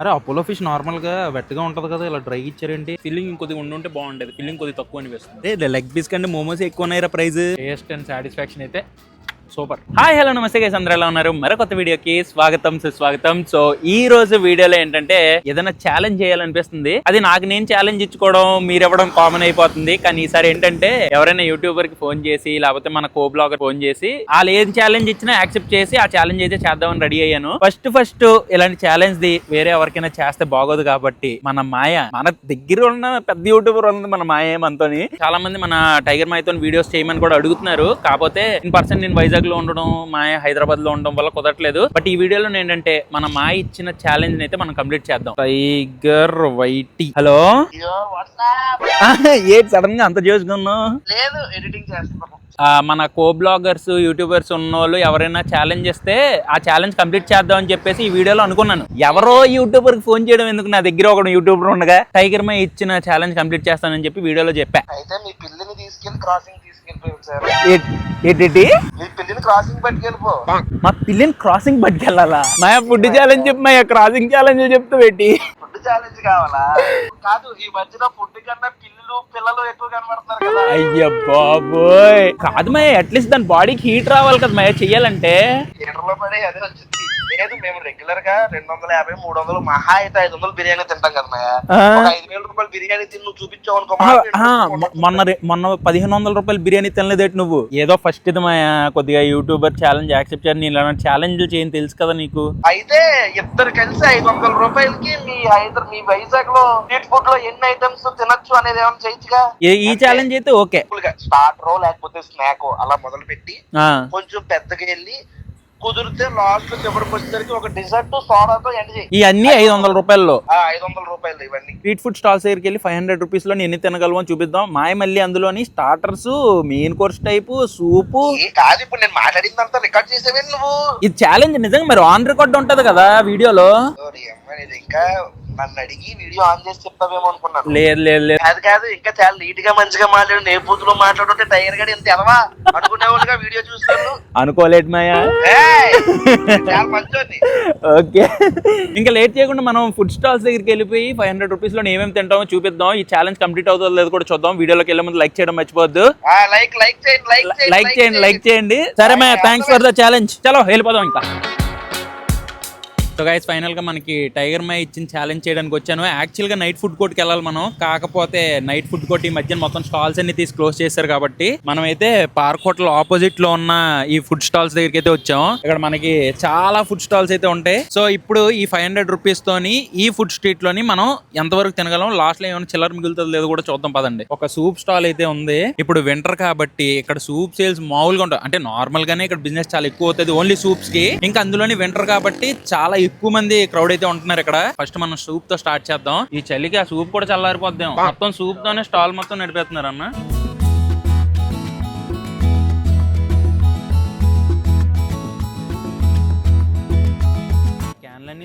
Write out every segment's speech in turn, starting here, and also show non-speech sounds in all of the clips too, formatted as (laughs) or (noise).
అరే Apollo fish నార్మల్గా వెట్టగా ఉంటది కదా ఇలా డ్రై ఇచ్చారేంటి? ఫిల్లింగ్ కొద్దిగా ఉండి ఉంటే బాగుండేది. ఫిల్లింగ్ కొద్దిగా తక్కువ అనిపిస్తుంది. లెగ్ పీస్ కంటే మోమోస్ ఎక్కువ ఉన్నాయిరా ప్రైస్ టేస్ట్ అండ్ సాటిస్ఫాక్షన్ అయితే సూపర్. హాయ్ హలో నమస్తే గైస్ అందరూ ఎలా ఉన్నారు? మరొక వీడియోకి స్వాగతం సుస్వాగతం. సో ఈ రోజు వీడియోలో ఏంటంటే ఏదైనా ఛాలెంజ్ చేయాలనిపిస్తుంది. అది నాకు నేను ఛాలెంజ్ ఇచ్చుకోవడం మీరు ఇవ్వడం కామన్ అయిపోతుంది. కానీ ఈసారి ఏంటంటే ఎవరైనా యూట్యూబర్కి ఫోన్ చేసి లేకపోతే మన కో బ్లాగర్ ఫోన్ చేసి వాళ్ళు ఏం ఛాలెంజ్ ఇచ్చినా యాక్సెప్ట్ చేసి ఆ ఛాలెంజ్ అయితే చేద్దామని రెడీ అయ్యాను. ఫస్ట్ ఫస్ట్ ఇలాంటి ఛాలెంజ్ ది వేరే ఎవరికైనా చేస్తే బాగోదు కాబట్టి మన మాయ మన దగ్గర ఉన్న పెద్ద యూట్యూబర్ ఉంది మన మాయ మనతోని. చాలా మంది మన టైగర్ మాయతో వీడియోస్ చేయమని కూడా అడుగుతున్నారు. కాకపోతే ఇన్ పర్సన్ నేను వైజాగ్ లో ఉండడం మాయ హైదరాబాద్లో ఉండడం వల్ల కుదరట్లేదు. బట్ ఈ వీడియోలో ఏంటంటే మన మాయ ఇచ్చిన ఛాలెంజ్ అయితే మనం కంప్లీట్ చేద్దాం. టైగర్ వైటీ. హలో? ఏంటి సడన్గా అంత చేసుకున్నావు లేదు ఎడిటింగ్ మన కో బ్లాగర్స్ యూట్యూబర్స్ ఉన్న వాళ్ళు ఎవరైనా ఛాలెంజ్ చేస్తే ఆ ఛాలెంజ్ కంప్లీట్ చేద్దాం అని చెప్పేసి ఈ వీడియోలో అనుకున్నాను. ఎవరో యూట్యూబర్కి ఫోన్ చేయడం ఎందుకు? నా దగ్గర ఒక యూట్యూబర్ ఉండగా టైగర్ మై ఇచ్చిన ఛాలెంజ్ కంప్లీట్ చేస్తానని చెప్పి వీడియోలో చెప్పా. అయితే మీ పిల్లిని తీసుకెళ్ళి క్రాసింగ్ సార్. ఏంటి క్రాసింగ్ పట్టుకెళ్ళిపో. మా పిల్లిని క్రాసింగ్ పట్టుకెళ్ళాలా? మా ఫుడ్ ఛాలెంజ్ చెప్పి మా క్రాసింగ్ ఛాలెంజ్ చెప్తూ పెట్టి ఫుడ్ ఛాలెంజ్ కావాలా? కాదు ఈ మధ్యన ఫుడ్ కన్నా పిల్లులు పిల్లలు ఎక్కువ కనబడుతున్నారు కదా. అయ్య బాబోయ్. కాదు మయ్య అట్లీస్ట్ దాని బాడీకి హీట్ రావాలి కదా మయ్య చెయ్యాలంటే. లో పడే అదే వచ్చింది. లేదు మేము రెగ్యులర్గా రెండు వందల యాభై మూడు వందలు మహా అయితే ఐదు వందలు బిర్యానీ తింటాం కదా మాయా. ఒక ఐదు వేల రూపాయలు బిర్యానీ తిని నువ్వు చూపించావు అనుకో మొన్న రే- మొన్న పదిహేను వందల రూపాయలు బిర్యానీ తినలేదేటి నువ్వు? ఏదో ఫస్ట్ ఇది మా కొద్దిగా యూట్యూబర్ ఛాలెంజ్ యాక్సెప్ట్ చేయాలి నేను ఇలాంటి ఛాలెంజ్ చేయని తెలుసు కదా నీకు. అయితే ఇద్దరు కలిసి ఐదు వందల రూపాయలకి మీ హైదర్ మీ వైజాగ్లో స్ట్రీట్ ఫుడ్లో ఎన్ని ఐటమ్స్ తినొచ్చు అనేది ఏమైనా చేయొచ్చుగా? ఈ ఛాలెంజ్ అయితే ఓకే. స్టార్టరో లేకపోతే స్నాక్ అలా మొదలు పెట్టి కొంచెం పెద్దగా వెళ్ళి కుదిరితే లాస్ట్ చివరికి వచ్చేసరికి ఒక డిజర్ట్ సోడాతో ఎండ్ చేయి. ఈ అన్ని ఐదు వందల రూపాయల్లో? ఆ, ఐదు వందల రూపాయలు ఇవన్నీ. స్ట్రీట్ ఫుడ్ స్టాల్స్ దగ్గరికి వెళ్ళి ఫైవ్ హండ్రెడ్ రూపీస్లో ఎన్ని తినగలవు అని చూపిద్దాం. మాయ మళ్ళీ అందులోని starters main course type soup కాదు ఇప్పుడు నేను మాట్లాడిందంతా రికార్డ్ చేసేవే నువ్వు? ఇది ఛాలెంజ్ నిజంగా మరి ఆన్ రికార్డ్ ఉంటది కదా వీడియోలో. ఇంకా నన్ను అడిగి వీడియో ఆన్ చేసి చెప్తావేమో అనుకున్నాను. లేదు లేదు లేదు. కాదు కాదు ఇంకా చాలా నీట్గా మంచిగా మాట్లాడు నే బూతులో మాట్లాడుంటే టైర్ గడి ఇంత ఎలవా అనుకునేవాళ్ళుగా వీడియో చూస్తాను అనుకోలేదు మాయా! చాలా (laughs) మంచోని ఓకే. ఇంకా లేట్ చేయకుండా మనం ఫుడ్ స్టాల్స్ దగ్గరికి వెళ్ళిపోయి ఫైవ్ హండ్రెడ్ రూపీస్లో ఏమేమి తింటామో చూపిద్దాం. ఈ ఛాలెంజ్ కంప్లీట్ అవుతుందో లేదో కూడా చూద్దాం. వీడియోలోకి వెళ్ళే ముందు లైక్ చేయడం మర్చిపోవద్దు. లైక్ లైక్ చేయండి లైక్ చేయండి లైక్ చేయండి లైక్ చేయండి. సరే మా థ్యాంక్స్ ఫర్ ద ఛాలెంజ్ చలో వెళ్ళిపోదాం ఇంకా. సో గైస్ ఫైనల్గా మనకి టైగర్ మై ఇచ్చిన ఛాలెంజ్ చేయడానికి వచ్చాను. యాక్చువల్గా నైట్ ఫుడ్ కోర్ట్కి వెళ్ళాలి మనం. కాకపోతే నైట్ ఫుడ్ కోర్ట్ ఈ మధ్య మొత్తం స్టాల్స్ అన్ని తీసి క్లోజ్ చేశారు కాబట్టి మనం అయితే పార్క్ హోటల్ ఆపోజిట్లో ఉన్న ఈ ఫుడ్ స్టాల్స్ దగ్గరికి అయితే వచ్చాం. ఇక్కడ మనకి చాలా ఫుడ్ స్టాల్స్ అయితే ఉంటాయి. సో ఇప్పుడు ఈ ఫైవ్ హండ్రెడ్ రూపీస్ తోని ఈ ఫుడ్ స్ట్రీట్లోని మనం ఎంతవరకు తినగలం? లాస్ట్లో ఏమైనా చిల్లర మిగులుతుందో లేదో కూడా చూద్దాం పదండి. ఒక సూప్ స్టాల్ అయితే ఉంది. ఇప్పుడు వింటర్ కాబట్టి ఇక్కడ సూప్ సేల్స్ మామూలుగా ఉంటాయి. అంటే నార్మల్ గానే ఇక్కడ బిజినెస్ చాలా ఎక్కువ అవుతుంది. ఓన్లీ సూప్స్కి. ఇంకా అందులోని వింటర్ కాబట్టి చాలా ఎక్కువ మంది క్రౌడ్ అయితే ఉంటున్నారు ఇక్కడ. ఫస్ట్ మనం సూప్తో స్టార్ట్ చేద్దాం. ఈ చలికి ఆ సూప్ కూడా చల్లారిపోద్దాం మొత్తం సూప్ తోనే స్టాల్ మొత్తం నడిపేస్తున్నారు అన్న.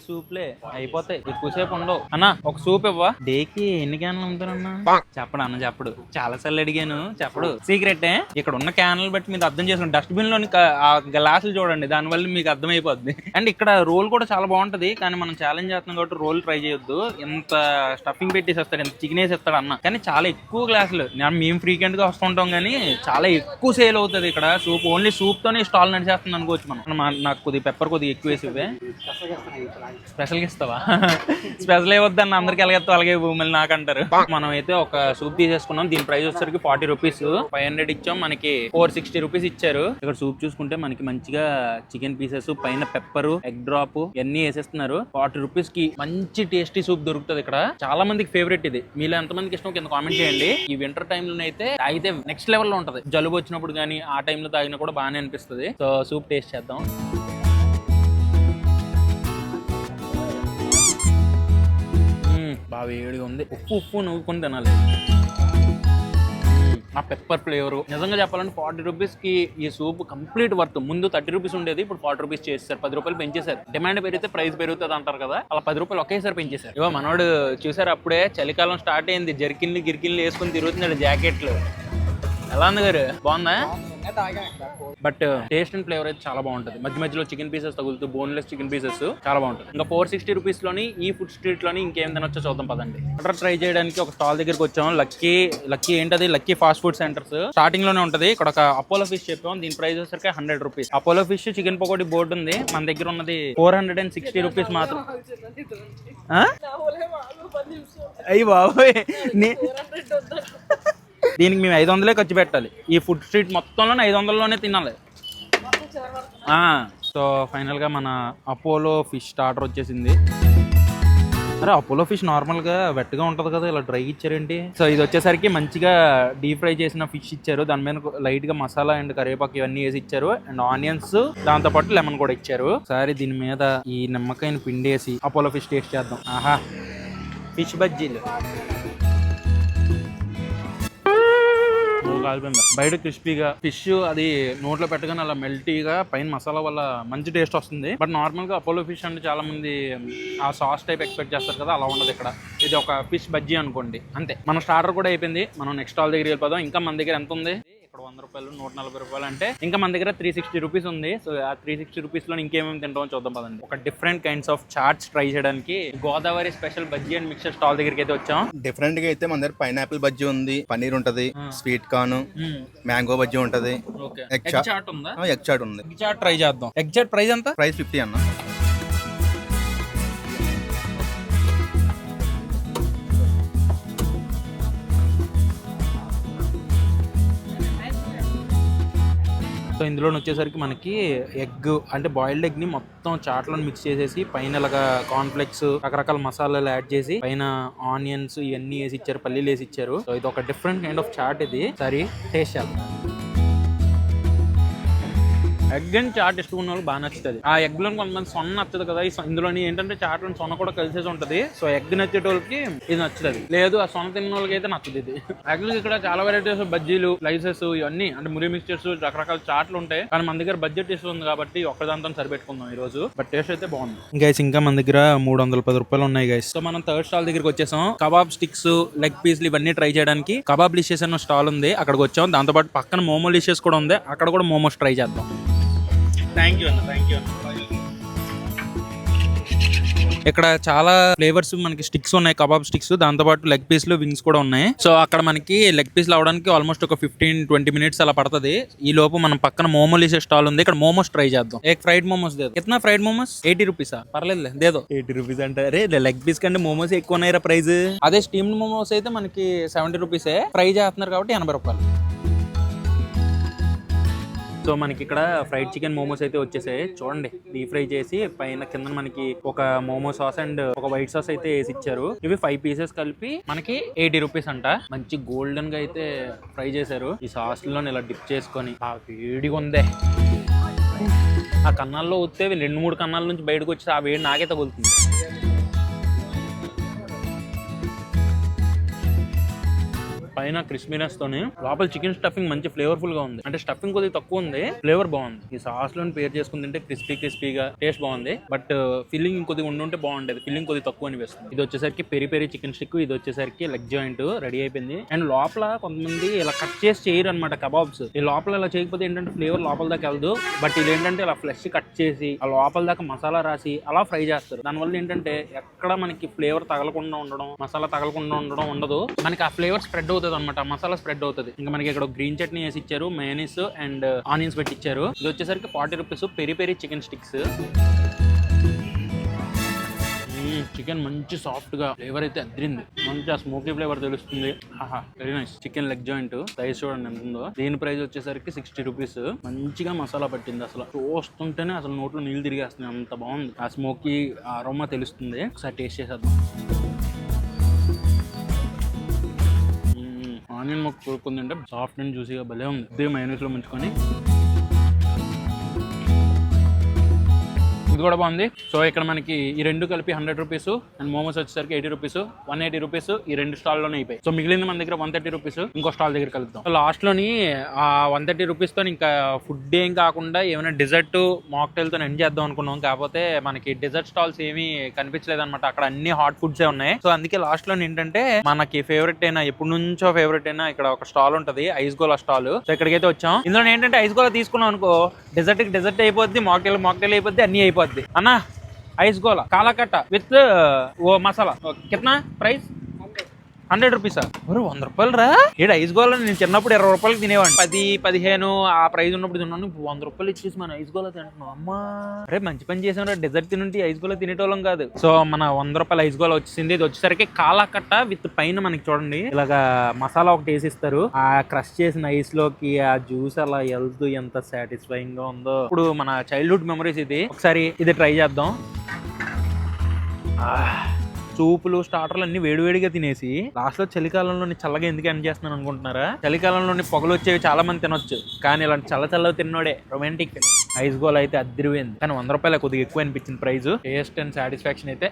క్యాన్లన్నీ సూప్లే అయిపోతాయి. ఎక్కువసేపు ఉండవు. అన్న ఒక సూప్ ఇవ్వా డేకి ఎన్ని క్యాన్లు అమ్ముతారన్నా? చెప్పడు అన్న చెప్పడు. చాలా సార్లు అడిగాను చెప్పడు. సీక్రెట్ ఇక్కడ ఉన్న క్యాన్లు బట్టి మీరు అర్థం చేసుకోండి డస్ట్బిన్లోని గ్లాసులు చూడండి దానివల్ల మీకు అర్థమైపోద్ది. అండ్ ఇక్కడ రోల్ కూడా చాలా బాగుంటది కానీ మనం ఛాలెంజ్ చేస్తున్నాం కాబట్టి రోల్ ట్రై చేయొద్దు. ఎంత స్టఫింగ్ పెట్టేసి వస్తాడు ఎంత చికెన్ వేసి ఇస్తాడు అన్న. కానీ చాలా ఎక్కువ గ్లాసులు. మేము ఫ్రీక్వెంట్గా వస్తుంటాం కానీ చాలా ఎక్కువ సేల్ అవుతుంది ఇక్కడ. సూప్ ఓన్లీ సూప్ తోనే స్టాల్ నడిచేస్తుంది అనుకోవచ్చు మనం. నాకు కొద్దిగా పెప్పర్ కొద్దిగా ఎక్కువ వేసి స్పెషల్గా ఇస్తావా? స్పెషల్ ఏ అందరికి ఎలాగెత్తా అలాగే భూములు నాకు అంటారు మనం అయితే ఒక సూప్ తీసేసుకున్నాం దీని ప్రైస్ వచ్చేసరికి ఫార్టీ రూపీస్. ఫైవ్ హండ్రెడ్ ఇచ్చాం మనకి ఫోర్ సిక్స్టీ రూపీస్ ఇచ్చారు. ఇక్కడ సూప్ చూసుకుంటే మనకి మంచిగా చికెన్ పీసెస్ పైన పెప్పర్ ఎగ్ డ్రాప్ ఇవన్నీ వేసేస్తున్నారు. ఫార్టీ రూపీస్కి మంచి టేస్టీ సూప్ దొరుకుతుంది ఇక్కడ. చాలా మందికి ఫేవరెట్ ఇది. మీలో ఎంత మందికి ఇష్టం కింద కామెంట్ చేయండి. ఈ వింటర్ టైంలో అయితే తాగితే నెక్స్ట్ లెవెల్లో ఉంటది. జలుబు వచ్చినప్పుడు కానీ ఆ టైంలో తాగినా కూడా బాగానే అనిపిస్తుంది. సో సూప్ టేస్ట్ చేద్దాం. బాగా వేడిగా ఉంది. ఉప్పు ఉప్పు నవ్వుకొని తినాలి. ఆ పెప్పర్ ఫ్లేవర్ నిజంగా చెప్పాలంటే ఫార్టీ రూపీస్కి ఈ సూప్ కంప్లీట్ వర్త్ ముందు థర్టీ రూపీస్ ఉండేది ఇప్పుడు ఫార్టీ రూపీస్ చేస్తారు పది రూపాయలు పెంచేశారు. డిమాండ్ పెరిగితే ప్రైస్ పెరుగుతుంది అంటారు కదా అలా పది రూపాయలు ఒకేసారి పెంచేశారు. ఇవో మనోడు చూసారు అప్పుడే? చలికాలం స్టార్ట్ అయింది. జర్కిన్లు గిరికిన్లు వేసుకుని తిరుగుతున్నాడు జాకెట్లు. ఎలా ఉంది గారు? బాగుందా? బట్ టేస్ట్ అండ్ ఫ్లేవర్ అయితే చాలా బాగుంటుంది. మధ్య మధ్యలో చికెన్ పీసెస్ తగులుతూ బోన్లెస్ చికెన్ పీసెస్ చాలా బాగుంటుంది. ఇంకా ఫోర్ సిక్స్టీ రూపీస్లోని ఈ ఫుడ్ స్ట్రీట్లోని ఇంకేం తినొచ్చో చూద్దాం పదండి. ఆర్డర్ ట్రై చేయడానికి ఒక స్టాల్ దగ్గరికి వచ్చాం. లక్కీ లక్కీ ఏంటది? Lucky fast food centres. స్టార్టింగ్లోనే ఉంటది. ఇక్కడ ఒక అపోలో ఫిష్ చెప్పాం. దీని ప్రైస్ వచ్చేసరికి hundred rupees. Apollo fish chicken pakodi board ఉంది. మన దగ్గర ఉన్నది four hundred and sixty rupees మాత్రం? అయ్యి బాబోయ్. దీనికి మేము ఐదు వందలే ఖర్చు పెట్టాలి. ఈ ఫుడ్ స్ట్రీట్ మొత్తంలోనే ఐదు వందలలోనే తినాలి. సో ఫైనల్గా మన అపోలో ఫిష్ స్టార్టర్ వచ్చేసింది. అరే అపోలో ఫిష్ నార్మల్గా వెట్గా ఉంటుంది కదా ఇలా డ్రై ఇచ్చారేంటి? సో ఇది వచ్చేసరికి మంచిగా డీప్ ఫ్రై చేసిన ఫిష్ ఇచ్చారు. దాని మీద లైట్గా మసాలా అండ్ కరివేపాకు ఇవన్నీ వేసి ఇచ్చారు. అండ్ ఆనియన్స్ దాంతో పాటు లెమన్ కూడా ఇచ్చారు. సరే దీని మీద ఈ నిమ్మకాయని పిండేసి అపోలో ఫిష్ టేస్ట్ చేద్దాం. ఆహా. ఫిష్ బజ్జీలు. కాలిపోయింది బయట క్రిస్పీగా. ఫిష్ అది నోట్లో పెట్టగానే అలా మెల్టీగా పైన మసాలా వల్ల మంచి టేస్ట్ వస్తుంది. బట్ నార్మల్గా అపోలో ఫిష్ అంటే చాలా మంది ఆ సాస్ టైప్ ఎక్స్పెక్ట్ చేస్తారు కదా అలా ఉండదు ఇక్కడ. ఇది ఒక ఫిష్ బజ్జీ అనుకోండి అంతే. మన స్టార్టర్ కూడా అయిపోయింది. మనం నెక్స్ట్ హాల్ దగ్గర వెళ్ళిపోదాం. ఇంకా మన దగ్గర ఎంత ఉంది? వంద రూపాయలు నూట నలభై రూపాయలు అంటే ఇంకా మన దగ్గర త్రీ సిక్స్టీ రూపీస్ ఉంది. సో ఆ త్రీ సిక్స్టీ రూపీస్లో ఇంకేమేమి తింటామో చూద్దాం పదండి. ఒక different kinds of chats try చేయడానికి Godavari special bajji and mixer stall దగ్గరికి అయితే వచ్చాం. డిఫరెంట్గా అయితే మన దగ్గర పైనాపిల్ బజ్జీ ఉంది పన్నీర్ ఉంటది స్వీట్ కార్న్ మ్యాంగో బజ్జీ ఉంటది. ఎగ్ చాట్ ఉందా? ఎగ్ చాట్ ఉంది. ఎగ్ చాట్ ట్రై చేద్దాం. ఎగ్ చాట్ ప్రైస్ ఎంత? ప్రైస్ ఫిఫ్టీ అన్న. సో ఇందులో వచ్చేసరికి మనకి ఎగ్ అంటే బాయిల్డ్ ఎగ్ని మొత్తం చాట్లో మిక్స్ చేసేసి పైన ఇలాగా కాన్ఫ్లెక్స్ రకరకాల మసాలాలు యాడ్ చేసి పైన ఆనియన్స్ ఇవన్నీ వేసి ఇచ్చారు పల్లీలు వేసి ఇచ్చారు. సో ఇది ఒక డిఫరెంట్ కైండ్ ఆఫ్ చాట్ ఇది. సరే టేస్ట్ చేద్దాం. ఎగ్ అండ్ చాట్ ఇష్టం ఉన్న వాళ్ళు బాగా నచ్చుతుంది. ఆ ఎగ్లో కొంతమంది సొన్న నచ్చదు కదా ఈ సొ- ఇందులోని ఏంటంటే చాట్లో సొన్న కూడా కలిసేసి ఉంటది. సో ఎగ్ నచ్చేటోళ్ళకి ఇది నచ్చుతుంది. లేదు ఆ సొన్న తిన్న వాళ్ళకి అయితే నచ్చదు ఇది. యాక్చువల్గా ఇక్కడ చాలా వెరైటీస్ బజ్జీలు స్లైసెస్ ఇవన్నీ అంటే మురి మిక్చర్స్ రకరకాల చాట్లు ఉంటాయి. కానీ మన దగ్గర బడ్జెట్ ఇష్యూ ఉంది కాబట్టి ఒక్కదాంతో సరిపెట్టుకుందాం ఈ రోజు బట్ టేస్ట్ అయితే బాగుంది. గైస్ ఇంకా మన దగ్గర మూడు వందల పది రూపాయలు ఉన్నాయి గైస్ సో మనం థర్డ్ స్టాల్ దగ్గరికి వచ్చేసాం. కబాబ్ స్టిక్స్ లెగ్ పీస్లు ఇవన్నీ ట్రై చేయడానికి కబాబ్ లిషెస్ అన్న స్టాల్ ఉంది. అక్కడికి వచ్చాం. దాంతో పాటు పక్కన మోమో లిషెస్ కూడా ఉంది. అక్కడ కూడా మోమోస్ ట్రై చేద్దాం. థ్యాంక్ యూ అన్న థ్యాంక్ యూ ఇక్కడ చాలా ఫ్లేవర్స్ మనకి స్టిక్స్ ఉన్నాయి కబాబ్ స్టిక్స్. దాంతో పాటు లెగ్ పీస్లు వింగ్స్ కూడా ఉన్నాయి. సో అక్కడ మనకి లెగ్ పీస్లు అవడానికి ఆల్మోస్ట్ ఒక ఫిఫ్టీన్ ట్వంటీ మినిట్స్ అలా పడుతుంది. ఈ లోపు మనం పక్కన మోమోలు వేసే స్టాల్ ఉంది. ఇక్కడ మోమోస్ ట్రై చేద్దాం. ఏక్ ఫ్రైడ్ మోమోస్ దేదో. కిतना ఫ్రైడ్ మోమోస్ ఎయిటీ రూపీసా పర్లేదు దేదో. ఎయిటీ రూపీస్ అంటే అరే లెగ్ పీస్ కంటే మోమోస్ ఎక్కువ ఉన్నాయిరా ప్రైస్ అదే స్టీమ్డ్ మోమోస్ అయితే మనకి సెవెంటీ రూపీసే ఫ్రై చేస్తున్నారు కాబట్టి ఎనభై రూపాయలు. సో మనకి ఇక్కడ ఫ్రైడ్ చికెన్ మోమోస్ అయితే వచ్చేసాయి. చూడండి డీప్ ఫ్రై చేసి పైన కింద మనకి ఒక మోమో సాస్ అండ్ ఒక వైట్ సాస్ అయితే వేసి ఇచ్చారు ఇవి ఫైవ్ పీసెస్ కలిపి మనకి ఎయిటీ రూపీస్ అంట. మంచి గోల్డెన్గా అయితే ఫ్రై చేశారు. ఈ సాస్లో ఇలా డిప్ చేసుకొని. ఆ వేడిగా ఉందే. ఆ కన్నాల్లో వస్తే రెండు మూడు కన్నాల నుంచి బయటకు వచ్చి ఆ వేడి నాకే తగులుతుంది. పైన క్రిస్మీనెస్ తోని. లోపల చికెన్ స్టఫింగ్ మంచి ఫ్లేవర్ఫుల్గా ఉంది. అంటే స్టఫింగ్ కొద్దిగా తక్కువ ఉంది. ఫ్లేవర్ బాగుంది. ఈ సాస్లో పేర్ చేసుకుని తింటే క్రిస్పీ క్రిస్పీగా టేస్ట్ బాగుంది. బట్ ఫిల్లింగ్ uh, ఇంకొద్దిగా ఉండుంటే బాగుండేది. ఫిల్లింగ్ కొద్దిగా తక్కువ అనిపిస్తుంది. ఇది వచ్చేసరికి పెరి పెరి చికెన్ స్టిక్ ఇది వచ్చేసరికి లెగ్ జాయింట్ రెడీ అయిపోయింది. అండ్ లోపల కొంతమంది ఇలా కట్ చేసి చేయరు అనమాట కబాబ్స్ ఈ లోపల ఇలా చేయకపోతే ఏంటంటే ఫ్లేవర్ లోపల దాకా వెళ్ళదు బట్ ఇది ఏంటంటే ఇలా ఫ్లెష్ కట్ చేసి ఆ లోపల దాకా మసాలా రాసి అలా ఫ్రై చేస్తారు. దానివల్ల ఏంటంటే ఎక్కడ మనకి ఫ్లేవర్ తగలకుండా ఉండడం మసాలా తగలకుండా ఉండడం ఉండదు. మనకి ఆ ఫ్లేవర్ స్ప్రెడ్ అవుతుంది. అనమాట మసాలా స్ప్రెడ్ అవుతుంది. ఇంకా మనకి ఇక్కడ గ్రీన్ చట్నీ వేసి ఇచ్చారు మేనిస్ అండ్ ఆనియన్స్ పెట్టి ఇచ్చారు ఇది వచ్చేసరికి forty rupees peri peri chicken sticks chicken మంచి సాఫ్ట్గా ఫ్లేవర్ అయితే అద్దరింది మంచి ఆ స్మోకీ ఫ్లేవర్ తెలుస్తుంది. ఆహా very nice chicken leg joint size చూడండి ఎంత ఉందో. దీని ప్రైస్ వచ్చేసరికి సిక్స్టీ రూపీస్ మంచిగా మసాలా పట్టింది అసలు. చూస్తుంటేనే అసలు నోట్లో నీళ్ళు తిరిగేస్తుంది అంత బాగుంది. ఆ స్మోకీ అరోమా తెలుస్తుంది. ఒకసారి టేస్ట్ చేసేద్దాం. ఆనియన్ మొక్క కొరుక్కుందంటే సాఫ్ట్ అండ్ జ్యూసీగా భలే ఉంది. ఇదే మైనస్లో ముంచుకొని. ఇది కూడా బాగుంది. సో ఇక్కడ మనకి ఈ రెండు కలిపి హండ్రెడ్ రూపీస్ అండ్ మోమోస్ వచ్చేసరికి eighty rupees one eighty rupees ఈ రెండు స్టాల్లోనే అయిపోయి సో మిగిలింది మన దగ్గర వన్ థర్టీ రూపీస్ ఇంకో స్టాల్ దగ్గర కలుద్దాం. లాస్ట్లోని ఆ వన్ థర్టీ రూపీస్తో ఇంకా ఫుడ్ ఏం కాకుండా ఏమైనా డిజర్ట్ మాక్టైల్తో ఎండ్ చేద్దాం అనుకున్నాం. కాకపోతే మనకి డిజర్ట్ స్టాల్స్ ఏమీ కనిపించలేదు అనమాట అక్కడ అన్ని హాట్ ఫుడ్స్ ఉన్నాయి. సో అందుకే లాస్ట్ ఏంటంటే మనకి ఫేవరెట్ అయినా ఎప్పటి నుంచో ఫేవరెట్ అయినా ఇక్కడ ఒక స్టాల్ ఉంటది ఐస్ గోలా స్టాల్ సో ఇక్కడికైతే వచ్చాం. ఇందులో ఏంటంటే ఐస్ గోలా తీసుకున్నాం అనుకో డెజర్ట్కి డెజర్ట్ అయిపోద్ది మాక్టైల్ మాక్టైల్ అయిపోద్ది అన్ని అయిపోద్ది. అన్న ఐస్ గోలా కాలకట్ట విత్ ఓ మసాలా. కిतना ప్రైస్? హండ్రెడ్ రూపీసా? మరి వంద రూపాయలు రా ఏడు ఐస్ గోళ నేను చిన్నప్పుడు ఇరవై రూపాయలకి తినేవాడిని. పది పదిహేను ఆ ప్రైస్ ఉన్నప్పుడు తిన్నాను. ఇప్పుడు వంద రూపాయలు ఇచ్చేసి మన ఐస్ గోళ తింటున్నాం అమ్మా. అరే మంచి పని చేసాం డెజర్ట్ తినుంటే ఐస్ గోళ తినేటోళ్ళం కాదు. సో మన వంద రూపాయల ఐస్ గోళ వచ్చింది. ఇది వచ్చేసరికి కాలాకట్ట విత్ పైన మనకి చూడండి. ఇలాగా మసాలా ఒకటి వేసిస్తారు. ఆ క్రష్ చేసిన ఐస్లోకి ఆ జ్యూస్ అలా వెళ్తూ ఎంత సాటిస్ఫైయింగ్గా ఉందో. ఇప్పుడు మన చైల్డ్హుడ్ మెమరీస్ ఇది. ఒకసారి ఇది ట్రై చేద్దాం. సూపులు స్టార్టర్లు అన్ని వేడివేడిగా తినేసి లాస్ట్లో చలికాలంలోని చల్లగా ఎందుకు ఎండ్ చేస్తున్నాను అనుకుంటున్నారా? చలికాలంలోని పొగలు వచ్చేవి చాలా మంది తినొచ్చు. కానీ ఇలాంటి చల్ల చల్లగా తిన్నోడే రొమాంటిక్ ఐస్ గోల్ అయితే అద్దరిపోయింది. కానీ వంద రూపాయలు కొద్దిగా ఎక్కువ అనిపించింది ప్రైస్ టేస్ట్ అండ్ సాటిస్ఫాక్షన్ అయితే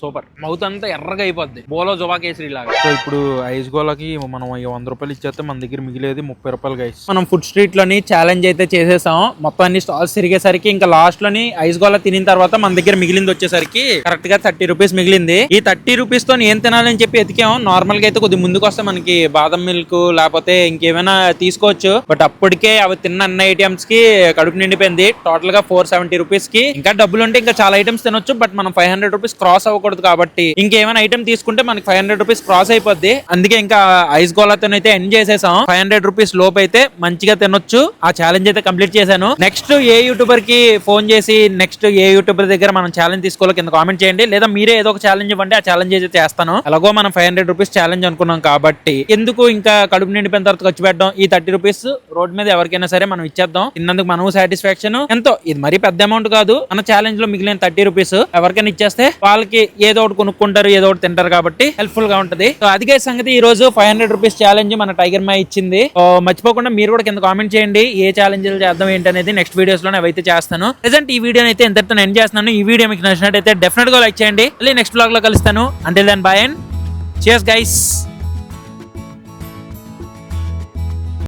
సూపర్. మౌత్ అంతా ఎర్రగా అయిపోద్ది. బోలో జువా కేసరి లాగా. సో ఇప్పుడు ఐస్ గోలకి మనం వంద రూపాయలు ఇచ్చేస్తే మన దగ్గర మిగిలేది ముప్పై రూపాయలు గైస్ మనం ఫుడ్ స్ట్రీట్లోని ఛాలెంజ్ అయితే చేసేసాం. మొత్తం అన్ని స్టాల్స్ తిరిగేసరికి ఇంకా లాస్ట్లోని ఐస్ గోలా తినిన తర్వాత మన దగ్గర మిగిలింది వచ్చేసరికి కరెక్ట్గా థర్టీ రూపీస్ మిగిలింది. ఈ థర్టీ రూపీస్తో ఏం తినాలని చెప్పి ఎతికాం. నార్మల్గా అయితే కొద్ది ముందుకు వస్తే మనకి బాదం మిల్క్ లేకపోతే ఇంకేమైనా తీసుకోవచ్చు. బట్ అప్పటికే అవి తిన్న అన్ని ఐటమ్స్కి కడుపు నిండిపోయింది. టోటల్గా ఫోర్ సెవెంటీ రూపీస్కి. ఇంకా డబ్బులు ఉంటే ఇంకా చాలా ఐటమ్స్ తినొచ్చు. బట్ మనం ఫైవ్ హండ్రెడ్ రూపీస్ క్రాస్ అవ్వకూడదు కాబట్టి ఇంకేమైనా ఐటమ్ తీసుకుంటే మనకి ఫైవ్ హండ్రెడ్ రూపీస్ క్రాస్ అయిపోద్ది. అందుకే ఇంకా ఐస్ గోలాతో అయితే ఎండ్ చేసేసాం. ఫైవ్ హండ్రెడ్ రూపీస్ లోపు అయితే మంచిగా తినొచ్చు. ఆ ఛాలెంజ్ అయితే కంప్లీట్ చేశాను. నెక్స్ట్ ఏ యూట్యూబర్కి ఫోన్ చేసి నెక్స్ట్ ఏ యూట్యూబర్ దగ్గర మనం ఛాలెంజ్ తీసుకోవాలి కింద కామెంట్ చేయండి. లేదా మీరే ఏదో ఒక ఛాలెంజ్ ఇవ్వండి ఆ ఛాలెంజ్ అయితే చేస్తాను. అలాగో మనం ఫైవ్ హండ్రెడ్ రూపీస్ ఛాలెంజ్ అనుకున్నాం కాబట్టి ఎందుకు ఇంకా కడుపు నిండిపోయిన తర్వాత ఖర్చు పెట్టడం? ఈ థర్టీ రూపీస్ రోడ్ మీద ఎవరికైనా సరే మనం ఇచ్చేద్దాం. తిన్నందుకు మనము సాటిస్ఫాక్షన్ ఎంతో ఇది మరీ పెద్ద అమౌంట్ కాదు. మన ఛాలెంజ్లో మిగిలిన థర్టీ రూపీస్ ఎవరికైనా ఇచ్చేస్తే వాళ్ళకి ఏదో ఒకటి కొనుక్కుంటారు ఏదో ఒకటి తింటారు కాబట్టి హెల్ప్ఫుల్గా ఉంటది. సో అదిగే సంగతి ఈ రోజు ఫైవ్ హండ్రెడ్ రూపీస్ ఛాలెంజ్ మన టైగర్ మై ఇచ్చింది. మర్చిపోకుండా మీరు కూడా కింద కామెంట్ చేయండి ఏ ఛాలెంజ్లు చేద్దాం ఏంటి అనేది నెక్స్ట్ వీడియోస్లో అయితే చేస్తాను. ప్రెసెంట్ ఈ వీడియో అయితే ఎంతటితో ఎండ్ చేస్తున్నాను. ఈ వీడియో మీకు నచ్చినట్టయితే డెఫినెట్గా లైక్ చేయండి. మళ్ళీ నెక్స్ట్ బ్లాగ్లో కలుస్తాను. అంటిల్ దాని బాయ్ అండ్ చేస్ గైస్